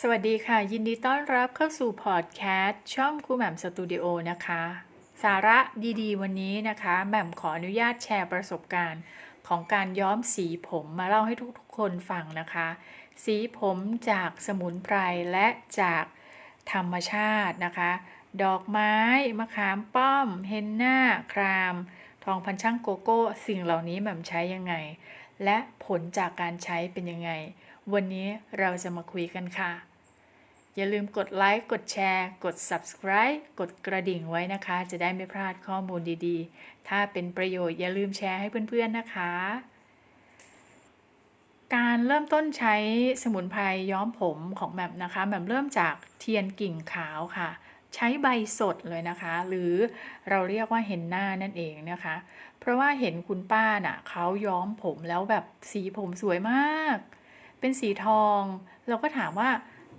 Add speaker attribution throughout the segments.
Speaker 1: สวัสดีค่ะ ยินดีต้อนรับเข้าสู่พอดแคสต์ช่องครูแหม่มสตูดิโอนะคะ สาระดีๆ วันนี้นะคะแหม่มขออนุญาตแชร์ประสบการณ์ ของการย้อมสีผมมาเล่าให้ทุกๆคนฟังนะคะ สีผมจากสมุนไพรและจากธรรมชาตินะคะ ดอกไม้ มะขามป้อม เฮนน่าคราม ทองพันช่างโกโก้ สิ่งเหล่านี้แหม่มใช้ยังไง และผลจากการใช้เป็นยังไง วันนี้เราจะมาคุยกันค่ะ อย่าลืมกดไลค์ กดแชร์ กด subscribe กดกระดิ่งไว้นะคะ จะได้ไม่พลาดข้อมูลดีๆ ถ้าเป็นประโยชน์อย่าลืมแชร์ให้เพื่อนๆนะคะ การเริ่มต้นใช้สมุนไพรย้อมผมของแหม่มนะคะแหม่มเริ่มจากเทียนกิ่งขาวค่ะใช้ใบสดเลยนะคะ หรือเราเรียกว่าเห็นหน้านั่นเองนะคะ เพราะว่าเห็นคุณป้าน่ะเขาย้อมผมแล้วแบบสีผมสวยมาก เป็นสีทอง เราก็ถามว่า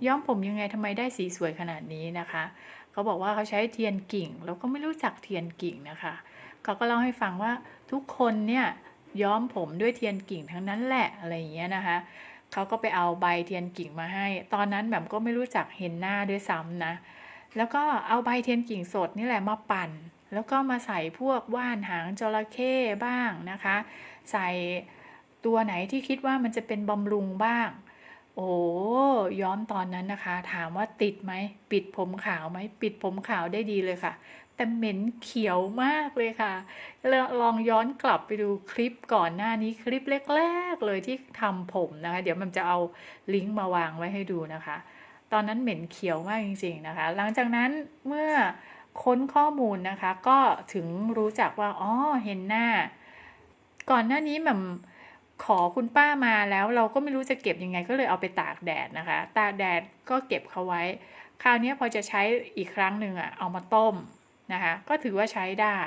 Speaker 1: ย้อมผมยังไงทำไมได้สีสวยขนาดนี้นะคะเขาบอกว่าเขาใช้เทียนกิ่ง เราก็ไม่รู้จักเทียนกิ่งนะคะเขาก็เล่าให้ฟังว่าทุกคนเนี่ยย้อมผมด้วยเทียนกิ่งทั้งนั้นแหละอะไรอย่างเงี้ยนะคะเขาก็ไปเอาใบเทียนกิ่งมาให้ ตอนนั้นแบบก็ไม่รู้จักเห็นหน้าด้วยซ้ำนะ แล้วก็เอาใบเทียนกิ่งสดนี่แหละมาปั่น แล้วก็มาใส่พวกว่านหางจระเข้บ้างนะคะ ใส่ ตัวไหนที่คิดว่ามันจะเป็นบำรุงบ้าง โอ้ย้อมตอนนั้นนะคะ ถามว่าติดไหม ปิดผมขาวไหม ปิดผมขาวได้ดีเลยค่ะ แต่เหม็นเขียวมากเลยค่ะลลองย้อนกลับไปดูคลิปก่อนหน้านี้คลิปแรกๆเลยที่ทำผมนะคะ เดี๋ยวมันจะเอาลิงก์มาวางไว้ให้ดูนะคะ ตอนนั้นเหม็นเขียวมากจริง ๆนะคะ หลังจากนั้นเมื่อค้นข้อมูลนะคะ ก็ถึงรู้จักว่าอ๋อเห็นหน้าก่อนหน้านี้แบบ ขอคุณป้ามาแล้วเราก็ไม่รู้จะเก็บยังไงก็เลยเอาไปตากแดดนะคะ ตากแดดก็เก็บเขาไว้ คราวนี้พอจะใช้อีกครั้งหนึ่งอะเอามาต้มนะคะ ก็ถือว่าใช้ได้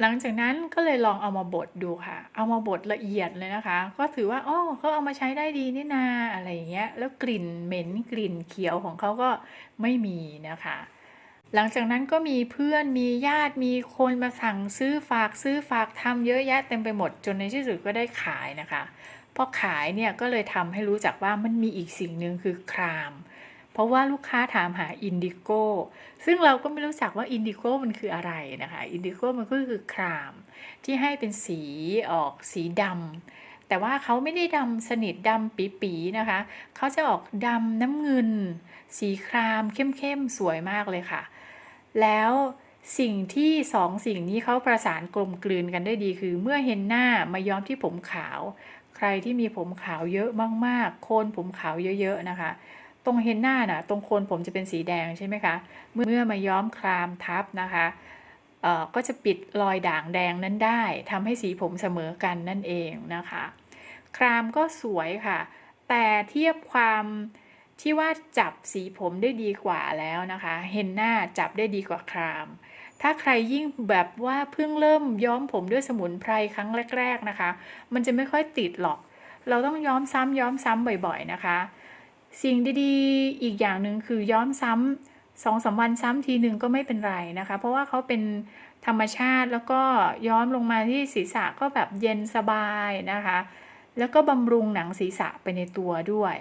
Speaker 1: หลังจากนั้นก็เลยลองเอามาบดดูค่ะ เอามาบดละเอียดเลยนะคะ ก็ถือว่าอ๋อเขาเอามาใช้ได้ดีนี่นาอะไรอย่างเงี้ย แล้วกลิ่นเหม็นกลิ่นเขียวของเขาก็ไม่มีนะคะ หลังจากนั้นก็มีเพื่อนมีญาติมีคนมาสั่งซื้อฝากซื้อฝากทำเยอะแยะเต็มไปหมดจนในที่สุดก็ได้ขายนะคะพอขายเนี่ยก็เลยทำให้รู้จักว่ามันมีอีกสิ่งหนึ่งคือคราม เพราะว่าลูกค้าถามหาอินดิโก้ซึ่งเราก็ไม่รู้จักว่าอินดิโก้มันคืออะไรนะคะอินดิโก้มันก็คือคราม ที่ให้เป็นสีออกสีดำ แต่ว่าเขาไม่ได้ดำสนิทดำปีๆนะคะ เขาจะออกดำน้ำเงิน สีครามเข้มๆ สวยมากเลยค่ะ แล้วสิ่งที่สองสิ่งนี้เขาประสานกลมกลืนกันได้ดีคือ เมื่อเห็นหน้ามาย้อมที่ผมขาว ใครที่มีผมขาวเยอะมากๆ โคนผมขาวเยอะๆนะคะ ตรงเห็นหน้าน่ะ ตรงโคนผมจะเป็นสีแดงใช่ไหมคะ เมื่อมาย้อมครามทับนะคะ ก็จะปิดรอยด่างแดงนั้นได้ทำให้สีผมเสมอกันนั่นเองนะคะ ครามก็สวยค่ะ แต่เทียบความที่ว่าจับสีผมได้ดีกว่าแล้วนะคะเห็นน้าจับได้ดีกว่าคราม ถ้าใครยิ่งแบบว่าเพิ่งเริ่มย้อมผมด้วยสมุนไพรครั้งแรก ๆนะคะ มันจะไม่ค่อยติดหรอก เราต้องย้อมซ้ำย้อมซ้ำบ่อยๆนะคะ สิ่งดีๆ อีกอย่างหนึ่งคือย้อมซ้ำ สองสามวันซ้ำทีหนึ่งก็ไม่เป็นไรนะคะ เพราะว่าเขาเป็นธรรมชาติแล้วก็ย้อมลงมาที่ศีรษะก็แบบเย็นสบายนะคะ แล้วก็บำรุงหนังศีรษะไปในตัวด้วย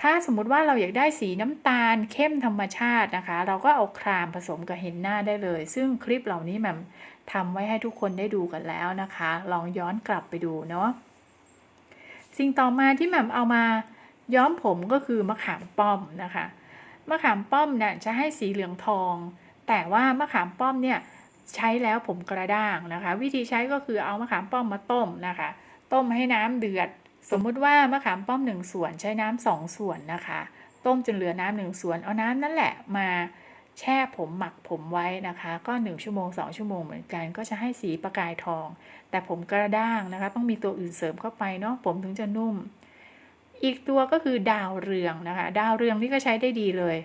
Speaker 1: ถ้าสมมุติว่าเราอยากได้สีน้ำตาลเข้มธรรมชาตินะคะ เราก็เอาครามผสมกับเฮนหน่าได้เลย ซึ่งคลิปเหล่านี้แหม่มทำไว้ให้ทุกคนได้ดูกันแล้วนะคะ ลองย้อนกลับไปดูเนาะสิ่งต่อมาที่แหม่มเอามาย้อมผมก็คือมะขามป้อมนะคะ มะขามป้อมเนี่ยจะให้สีเหลืองทอง แต่ว่ามะขามป้อมเนี่ยใช้แล้วผมกระด้างนะคะ วิธีใช้ก็คือเอามะขามป้อมมาต้มนะคะ ต้มให้น้ำเดือด สมมุติว่ามะขามป้อมหนึ่งส่วนใช้น้ำสองส่วนนะคะ ต้มจนเหลือน้ำหนึ่งส่วนเอาน้ำนั่นแหละมาแช่ผมหมักผมไว้นะคะ ก็ 1 ชั่วโมง 2 ชั่วโมงเหมือนกัน ก็จะให้สีประกายทอง แต่ผมกระด้างนะคะ ต้องมีตัวอื่นเสริมเข้าไปเนาะผมถึงจะนุ่ม อีกตัวก็คือดาวเรืองนะคะ ดาวเรืองนี่ก็ใช้ได้ดีเลย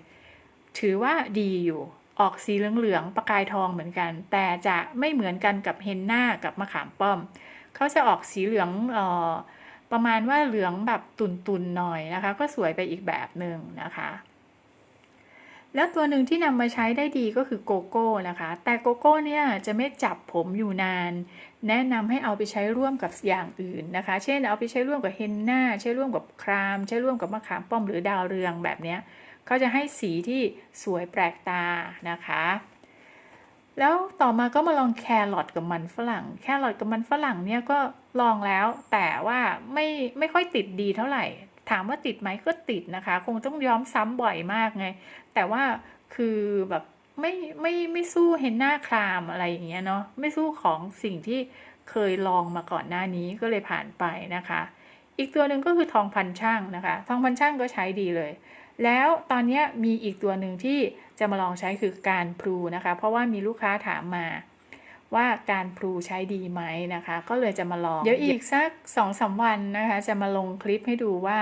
Speaker 1: ถือว่าดีอยู่ ออกสีเหลืองๆประกายทองเหมือนกัน แต่จะไม่เหมือนกันกับเฮนน่ากับมะขามป้อม เขาจะออกสีเหลืองออประมาณว่าเหลืองแบบตุนๆหน่อยนะคะ ก็สวยไปอีกแบบหนึ่งนะคะ แล้วตัวหนึ่งที่นำมาใช้ได้ดีก็คือโกโก้นะคะ แต่โกโก้เนี่ยจะไม่จับผมอยู่นาน แนะนำให้เอาไปใช้ร่วมกับอย่างอื่นนะคะ เช่นเอาไปใช้ร่วมกับเฮนนาใช้ร่วมกับคราม ใช้ร่วมกับมะขามป้อมหรือดาวเรืองแบบนี้เขาจะให้สีที่สวยแปลกตานะคะ แล้วต่อมาก็มาลองแครอทกับมันฝรั่ง แครอทกับมันฝรั่งเนี่ยก็ลองแล้วแต่ว่าไม่ไม่ค่อยติดดีเท่าไหร่ ถามว่าติดไหมก็ติดนะคะ คงต้องย้อมซ้ำบ่อยมากไง แต่ว่าคือแบบไม่ไม่ไม่สู้เฮนหน่าครามอะไรอย่างเงี้ยเนาะไม่สู้ของสิ่งที่เคยลองมาก่อนหน้านี้ก็เลยผ่านไปนะคะ อีกตัวหนึ่งก็คือทองพันช่างนะคะ ทองพันช่างก็ใช้ดีเลย แล้วตอนนี้มีอีกตัวหนึ่งที่จะมาลองใช้คือการพลูนะคะ เพราะว่ามีลูกค้าถามมา ว่าการพลูใช้ดีไหมนะคะ ก็เลยจะมาลอง เดี๋ยวอีกสักสองสาวันนะคะ จะมาลงคลิปให้ดูว่า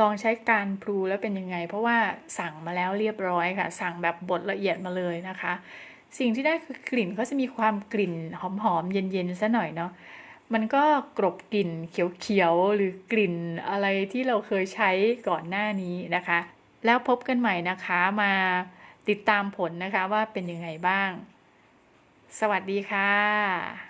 Speaker 1: ลองใช้การพลูแล้วเป็นยังไง เพราะว่าสั่งมาแล้วเรียบร้อยค่ะ สั่งแบบบดละเอียดมาเลยนะคะ สิ่งที่ได้คือกลิ่นก็จะมีความกลิ่นหอมๆเย็นๆซะหน่อยเนาะมันก็กรบกลิ่นเขียวๆหรือกลิ่นอะไรที่เราเคยใช้ก่อนหน้านี้นะคะ แล้วพบกันใหม่นะคะมาติดตามผลนะคะว่าเป็นยังไงบ้าง สวัสดีค่ะ